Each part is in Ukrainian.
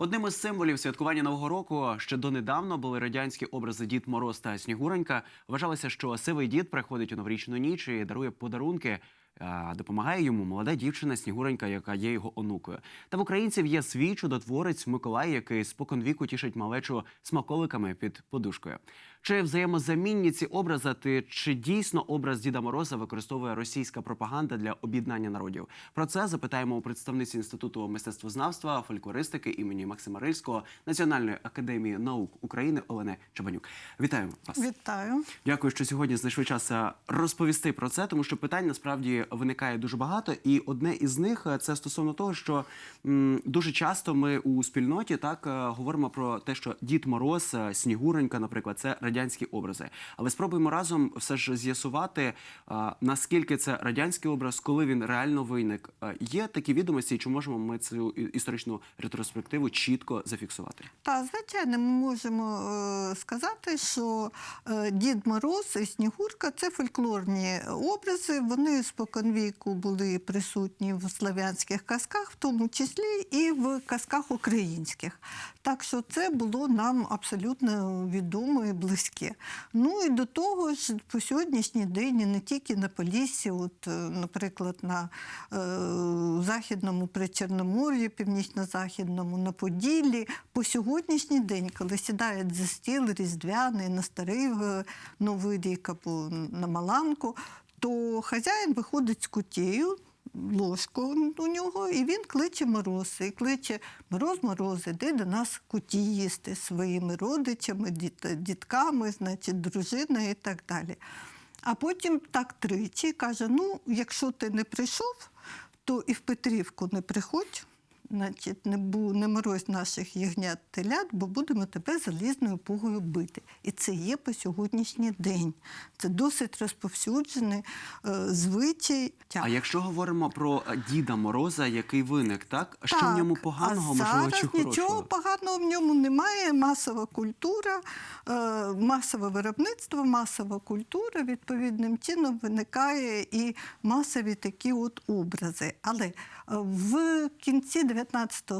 Одним із символів святкування нового року ще донедавна були радянські образи Дід Мороз та Снігуренька. Вважалося, що сивий дід приходить у новорічну ніч і дарує подарунки. Допомагає йому молода дівчина Снігуренька, яка є його онукою. Та в українців є свій чудотворець Миколай, який споконвіку тішить малечу смаколиками під подушкою. Чи взаємозамінні ці образи, ти чи дійсно образ Діда Мороза використовує російська пропаганда для об'єднання народів? Про це запитаємо у представниці інституту мистецтвознавства, фольклористики імені Максима Рильського Національної академії наук України Олени Чабанюк. Вітаю вас. Вітаю. Дякую, що сьогодні знайшли час е, розповісти про це, тому що питань насправді виникає дуже багато. І одне із них е, це стосовно того, що м, дуже часто ми у спільноті так е, говоримо про те, що Дід Мороз, Снігуренька, наприклад, це радянські образи. Але спробуємо разом все ж з'ясувати, е, наскільки це радянський образ, коли він реально виник. Е, Є такі відомості, і чи можемо ми цю історичну ретроспективу чітко зафіксувати? Та звичайно, ми можемо е, сказати, що Дід Мороз і Снігурка це фольклорні образи. Вони споконвіку були присутні в славянських казках, в тому числі і в казках українських. Так що це було нам абсолютно відомо і близьке. Ну і до того ж, по сьогоднішній день не тільки на Поліссі, от, е, наприклад, на е, Західному Причорномор'ї, Північно-Західному, на Поділлі, по сьогоднішній день, коли сідають за стіл різдвяний на старий е, новий рік або на Маланку, то хазяїн виходить з кутєю, ложку у нього, і він кличе мороз. І кличе Мороз, мороз, іди до нас куті їсти своїми родичами, діт- дітками, значить, дружиною і так далі. А потім так тричі каже: ну, якщо ти не прийшов, то і в Петрівку не приходь. Значить, не, бу, не морозь наших ягнят телят, бо будемо тебе залізною пугою бити. І це є по сьогоднішній день. Це досить розповсюджений е, звичай. А якщо говоримо про е, Діда Мороза, який виник, так що в ньому поганого, а можливо, зараз чи хорошого? нічого поганого в ньому немає. Масова культура, е, масове виробництво, масова культура відповідним чином виникає і масові такі от образи. Але е, в кінці 19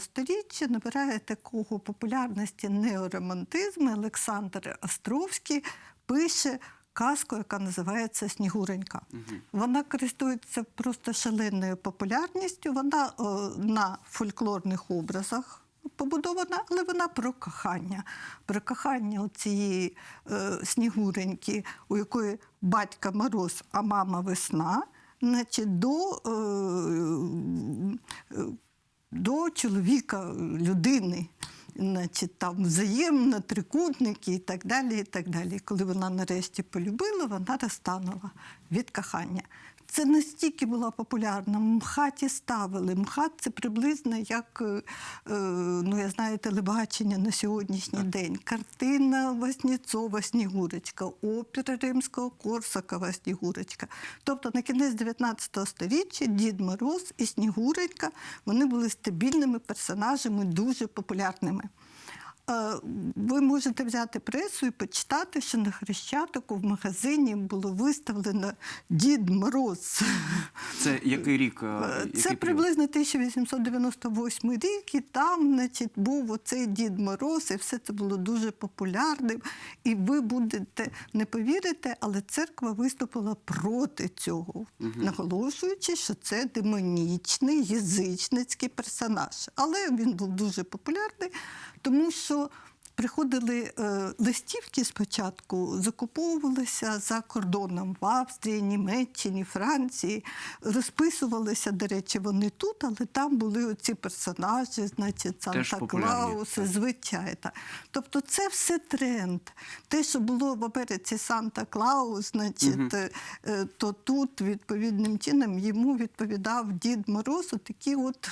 століття набирає такого популярності неоромантизм. Олександр Островський пише. Казку, яка називається Снігуренька. Вона користується просто шаленою популярністю. Вона е, на фольклорних образах побудована, але вона про кохання. Про кохання цієї е, снігуреньки, у якої батька мороз, а мама весна, значить, до, е, е, до чоловіка, людини. Значить, там взаємно, трикутники і так далі. і так далі. Коли вона нарешті полюбила, вона розтанула від кохання. Це настільки була популярна. МХАТі ставили. МХАТ це приблизно як е, е, ну, я знаю, телебачення на сьогоднішній день. Картина Васніцова Снігурочка, опера Римського Корсакова Снігурочка. Тобто на кінець 19 століття Дід Мороз і Снігурочка вони були стабільними персонажами, дуже популярними. Е, Ви можете взяти пресу і почитати, що на Хрещатику в магазині було виставлено Дід Мороз. Це який рік? е, Е, який Це приблизно 1898 рік, і там, значить, був оцей Дід Мороз, і все це було дуже популярним. І ви будете не повірите, але церква виступила проти цього, наголошуючи, що це демонічний язичницький персонаж. Але він був дуже популярний, тому що. Приходили е, листівки спочатку, закуповувалися за кордоном в Австрії, Німеччині, Франції. Розписувалися, до речі, вони тут, але там були оці персонажі, значить, Санта Клаус, звичайно. Тобто це все тренд. Те, що було в Америці Санта Клаус, значить, е, то тут відповідним чином йому відповідав Дід Мороз, такі от.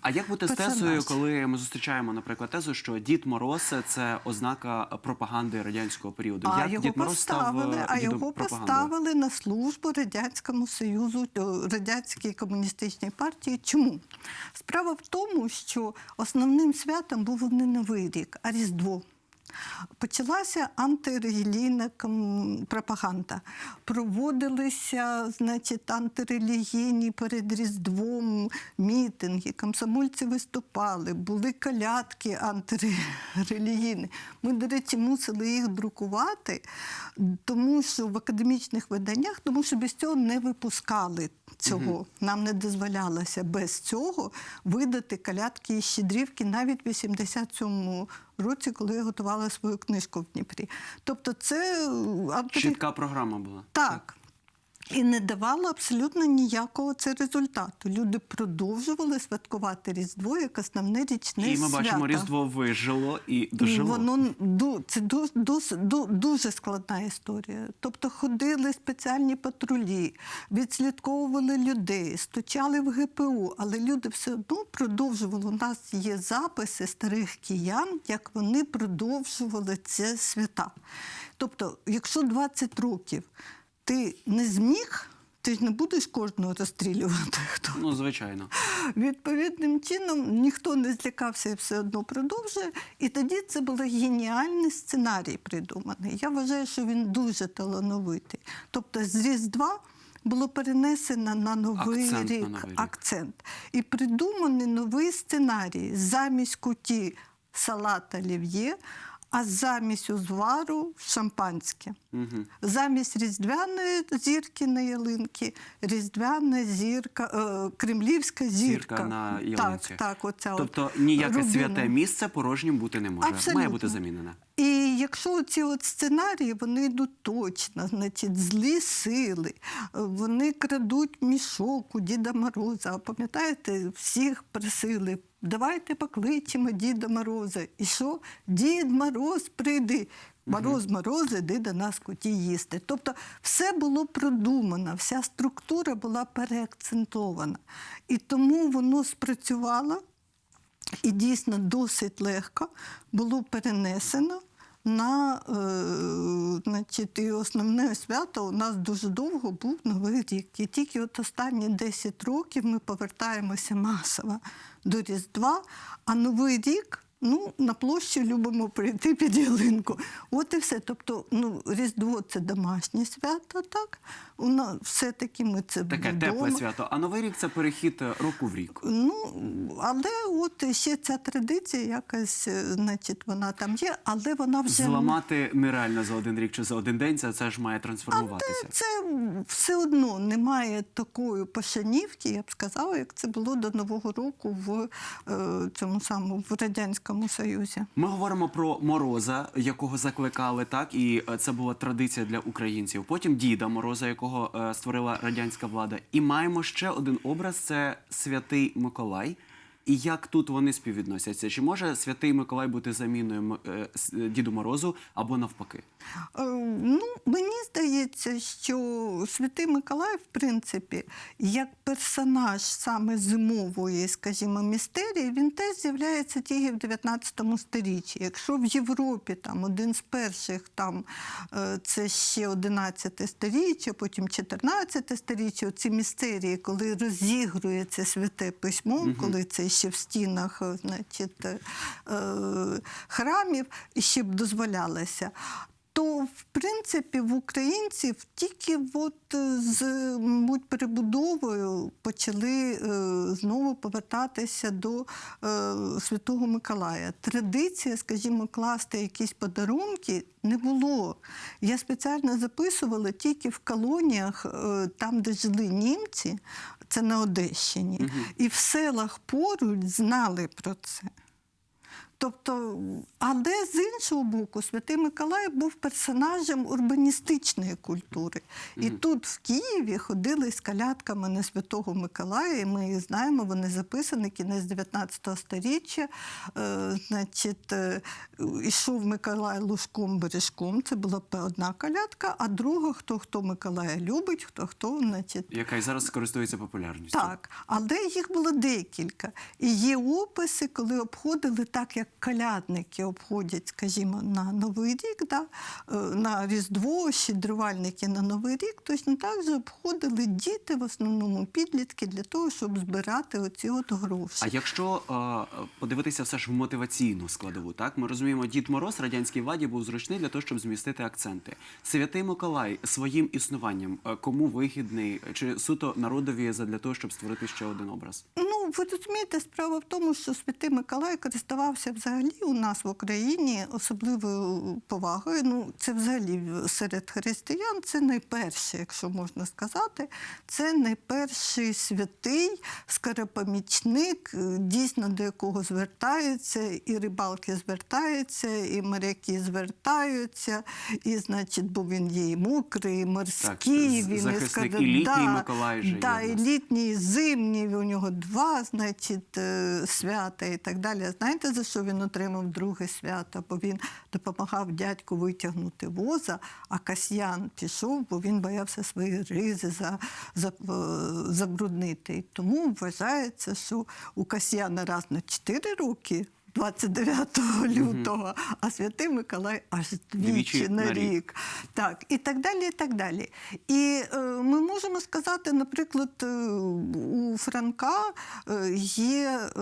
А як бути з тезою, коли ми зустрічаємо, наприклад, тезу, що Дід Мороз це ознака пропаганди радянського періоду? А як його Дід Мороз поставили, став а його поставили на службу Радянському Союзу, о, Радянській комуністичній партії. Чому? Справа в тому, що основним святом був не Новий рік, а Різдво. Почалася антирелігійна пропаганда. Проводилися значить, антирелігійні перед Різдвом мітинги, комсомольці виступали, були колядки антирелігійні. Ми, до речі, мусили їх друкувати, тому що в академічних виданнях, тому що без цього не випускали цього. Нам не дозволялося без цього видати колядки і щедрівки навіть в 87-му році, коли я готувала свою книжку в Дніпрі. Тобто, це автори... Чітка програма була. так. І не давало абсолютно ніякого це результату. Люди продовжували святкувати Різдво як основне річне І ми бачимо. Різдво вижило і дожило. Воно це ду- дос- дуже складна історія. Тобто ходили спеціальні патрулі, відслідковували людей, стучали в ГПУ, але люди все одно продовжували. У нас є записи старих киян, як вони продовжували це свята. Тобто, якщо 20 років ти не зміг, ти ж не будеш кожного розстрілювати. Хто Ну, звичайно. Відповідним чином ніхто не злякався і все одно продовжує. І тоді це був геніальний сценарій придуманий. Я вважаю, що він дуже талановитий. Тобто з Різдва було перенесено на новий, Акцент на Новий рік. акцент. І придуманий новий сценарій замість куті салат олів'є, а замість узвару шампанське. Угу. Замість різдвяної зірки на ялинки, різдвяна зірка, е, кремлівська зірка. Зірка на ялинці. Так, так, оця Тобто ніяке рубіна. святе місце порожнім бути не може. Абсолютно. Має бути замінене. І якщо ці от сценарії вони йдуть точно, значить, злі сили, вони крадуть мішок у Діда Мороза. А пам'ятаєте, всіх просили, давайте покличемо Діда Мороза. І що? Дід Мороз прийде. Мороз, мороз, іди до нас куті їсти. Тобто все було продумано, вся структура була переакцентована. І тому воно спрацювало. І дійсно досить легко було перенесено на е, значить, і основне свято у нас дуже довго був Новий рік. І тільки от останні 10 років ми повертаємося масово до Різдва, а Новий рік. Ну, на площі любимо прийти під ялинку. От і все. Тобто, ну, Різдво це домашнє свято, так? У нас все-таки ми це Таке вдома. тепле свято. А новий рік це перехід е, року в рік. Ну, але от ще ця традиція якась, е, значить, вона там є, але вона вже Зламати нереально за один рік чи за один день. Це, це ж має трансформуватися. це все одно немає такої пошанівки, я б сказала, як це було до Нового року в е, цьому самому в Радянському Союзі. Ми говоримо про Мороза, якого закликали, так і е, це була традиція для українців. Потім Діда Мороза, якого е, створила радянська влада. І маємо ще один образ: це Святий Миколай. І як тут вони співвідносяться? Чи може Святий Миколай бути заміною е, Діду Морозу або навпаки? Ну, здається, що Святий Миколай, в принципі, як персонаж саме зимової, скажімо, містерії, він теж з'являється тільки в 19 сторіччі. Якщо в Європі там один з перших там е, це ще 11 сторіччя, потім 14 сторіччя, ці містерії, коли розігрується святе письмо, коли це ще в стінах, значить, е, е, храмів, ще б дозволялося. То, в принципі, в українців тільки от е, з мабуть, перебудовою почали е, знову повертатися до е, Святого Миколая. Традиція, скажімо, класти якісь подарунки не було. Я спеціально записувала тільки в колоніях, е, там, де жили німці, це на Одещині, і в селах поруч знали про це. Тобто, але з іншого боку, Святий Миколай був персонажем урбаністичної культури. І тут в Києві ходили з калядками на Святого Миколая, і ми їх знаємо, вони записані кінець 19 століття. Е, значить, е, ішов Миколай лужком бережком. Це була одна калядка, а друга, хто хто Миколая любить, хто хто, значить, Яка і зараз користується популярністю? так, але їх було декілька. І є описи, коли обходили так, як як колядники обходять, скажімо, на Новий рік, да? е, на Різдво, щедрувальники на Новий рік, точно так же обходили діти, в основному підлітки, для того, щоб збирати оці от гроші. А якщо е, подивитися все ж в мотиваційну складову, так ми розуміємо, Дід Мороз радянській владі був зручний для того, щоб змістити акценти. Святий Миколай своїм існуванням е, кому вигідний чи суто народові для того, щоб створити ще один образ? Ну, ви розумієте, справа в тому, що Святий Миколай користувався взагалі у нас в Україні особливою повагою. Ну, це взагалі серед християн це найперше, якщо можна сказати, це найперший святий скоропомічник, е, дійсно до якого звертаються, і рибалки звертаються, і моряки звертаються, і, значить, бо він є і мокрий, і морський, з- він захисник і літній да, Миколай же да, в і літній, і зимній, у нього два, значить, е, свята і так далі. Знаєте, за що він отримав друге свято? Бо він допомагав дядьку витягнути воза, а Касьян пішов, бо він боявся свої ризи за, за, е, забруднити. І тому вважається, що у Касьяна раз на 4 роки. 29 лютого, а святий Миколай аж Двічі на на рік. рік. Так, і так далі, і так далі. І е, ми можемо сказати, наприклад, е, у Франка е, є е,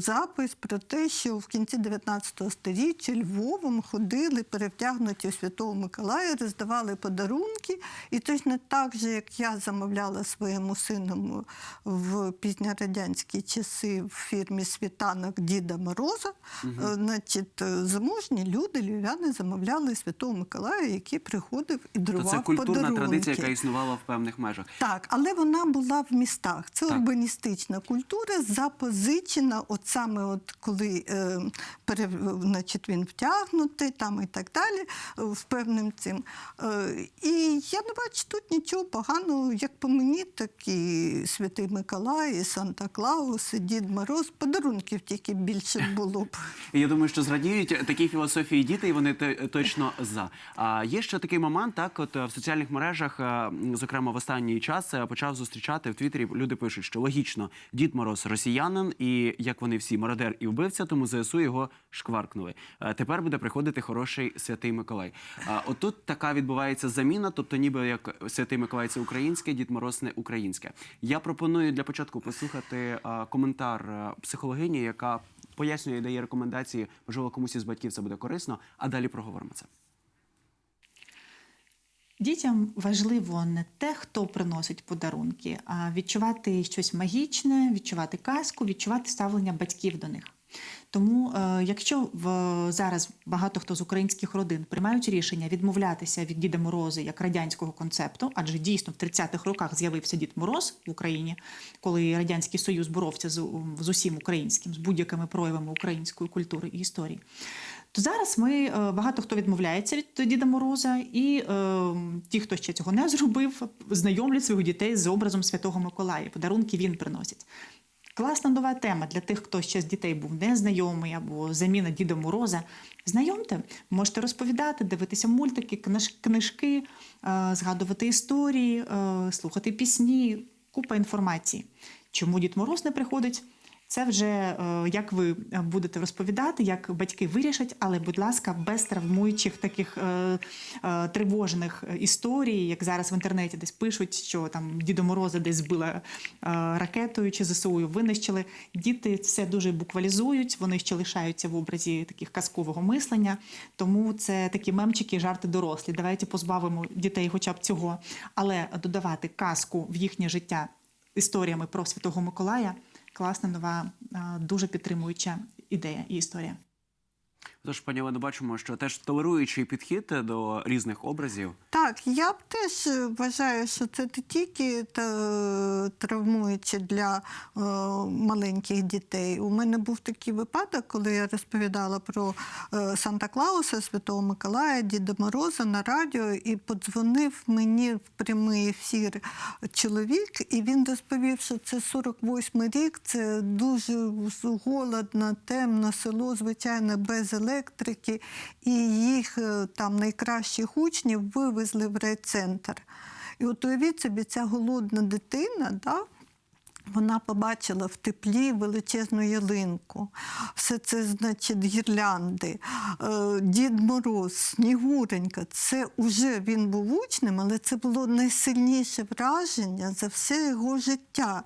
запис про те, що в кінці 19 століття Львовом ходили перевтягнуті у Святого Миколая, роздавали подарунки. І точно так же, як я замовляла своєму сину в пізньорадянські часи в фірмі Світанок Діда Мороза, е, значить, е, заможні люди, львів'яни, замовляли Святого Миколая, який приходив і То дарував це культурна подарунки. традиція, яка існувала в певних межах. Так, але вона була в містах. Це Так. урбаністична культура, запозичена, от саме от коли е, пере, значить, він втягнутий там і так далі, е, в певним цим. Е, і я не бачу тут нічого поганого, як по мені, так і Святий Миколай, і Санта Клаус, і Дід Мороз. Подарунків тільки більше було б. Я думаю, що зрадіють такій філософії діти, і вони точно за. А є ще такий момент, так от е, в соціальних мережах, е, зокрема в останній час, е, почав зустрічати в Твіттері. Люди пишуть, що логічно Дід Мороз росіянин, і як вони всі мародер і вбивця, тому ЗСУ його шкваркнули. Тепер буде приходити хороший святий Миколай. Отут така відбувається заміна, тобто, ніби як святий Миколай це українське, Дід Мороз не українське. Я пропоную для початку послухати коментар психологині, яка пояснює, дає рекомендації. Можливо, комусь із батьків це буде корисно, а далі проговоримо це. Дітям важливо не те, хто приносить подарунки, а відчувати щось магічне, відчувати казку, відчувати ставлення батьків до них. Тому, е, якщо в зараз багато хто з українських родин приймають рішення відмовлятися від Діда Мороза як радянського концепту, адже дійсно в 30-х роках з'явився Дід Мороз в Україні, коли радянський союз боровся з, з усім українським, з будь-якими проявами української культури і історії. То зараз ми е, багато хто відмовляється від Діда Мороза, і е, ті, хто ще цього не зробив, знайомлять своїх дітей з образом Святого Миколая. Подарунки він приносить. Класна нова тема для тих, хто ще з дітей був незнайомий або заміна Діда Мороза. Знайомте, можете розповідати, дивитися мультики, книжки, е, згадувати історії, е, слухати пісні, купа інформації. Чому Дід Мороз не приходить? Це вже е, як ви будете розповідати, як батьки вирішать, але, будь ласка, без травмуючих таких е, е, тривожних історій, як зараз в інтернеті десь пишуть, що там Дідо Мороза десь збила е, ракетою чи ЗСУ винищили. Діти це дуже буквалізують, вони ще лишаються в образі таких казкового мислення. Тому це такі мемчики, жарти дорослі. Давайте позбавимо дітей хоча б цього, але додавати казку в їхнє життя історіями про Святого Миколая класна нова, дуже підтримуюча ідея і історія. Тож, пані Олено, бачимо, що теж толеруючий підхід до різних образів. Так, я б теж е, вважаю, що це не тільки та, травмуюче для е, маленьких дітей. У мене був такий випадок, коли я розповідала про е, Санта Клауса, Святого Миколая, Діда Мороза на радіо, і подзвонив мені в прямий ефір чоловік, і він розповів, що це 48-й рік, це дуже голодно, темно село, звичайно, без електрики, і їх е, там найкращих учнів вивезли в райцентр. І от уявіть собі, ця голодна дитина, да, Вона побачила в теплі величезну ялинку. Все це, значить, гірлянди, е, Дід Мороз, Снігуренька. Це вже він був учнем, але це було найсильніше враження за все його життя.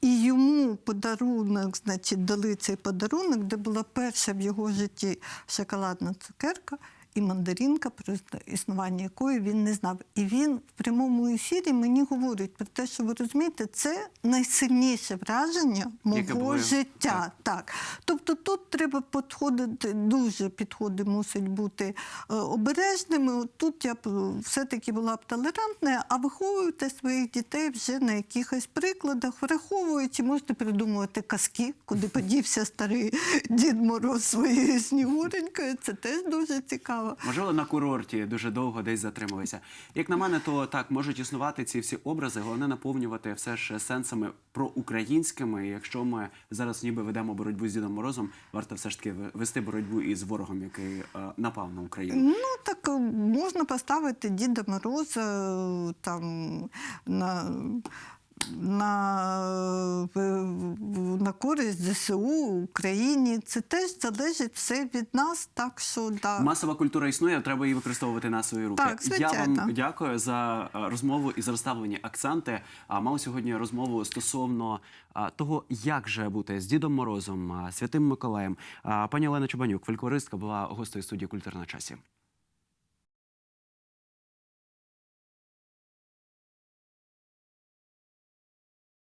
І йому подарунок, значить, дали цей подарунок, де була перша в його житті шоколадна цукерка. І мандаринка, про існування якої він не знав. І він в прямому ефірі мені говорить про те, що ви розумієте, це найсильніше враження мого життя. Так. Тобто тут треба підходити, дуже підходи мусять бути е, обережними. Тут я б е, все-таки була б толерантна, а виховуйте своїх дітей вже на якихось прикладах, враховуючи, можете придумувати казки, куди подівся старий Дід Мороз своєю снігуренькою. Це теж дуже цікаво. Можливо, на курорті дуже довго десь затрималися. Як на мене, то так можуть існувати ці всі образи, головне наповнювати все ж сенсами проукраїнськими. І Якщо ми зараз ніби ведемо боротьбу з Дідом Морозом, варто все ж таки вести боротьбу із ворогом, який е, напав на Україну. Ну так е, можна поставити Діда Мороза е, там на. На, на користь ЗСУ Україні це теж залежить все від нас, так що да. Масова культура існує, треба її використовувати на свої руки. Так, Я вам дякую за е, розмову і за розставлені акценти. А мав сьогодні розмову стосовно того, як же бути з Дідом Морозом, Святим Миколаєм. Пані Олена Чубанюк, фольклористка, була гостею студії Культура на часі.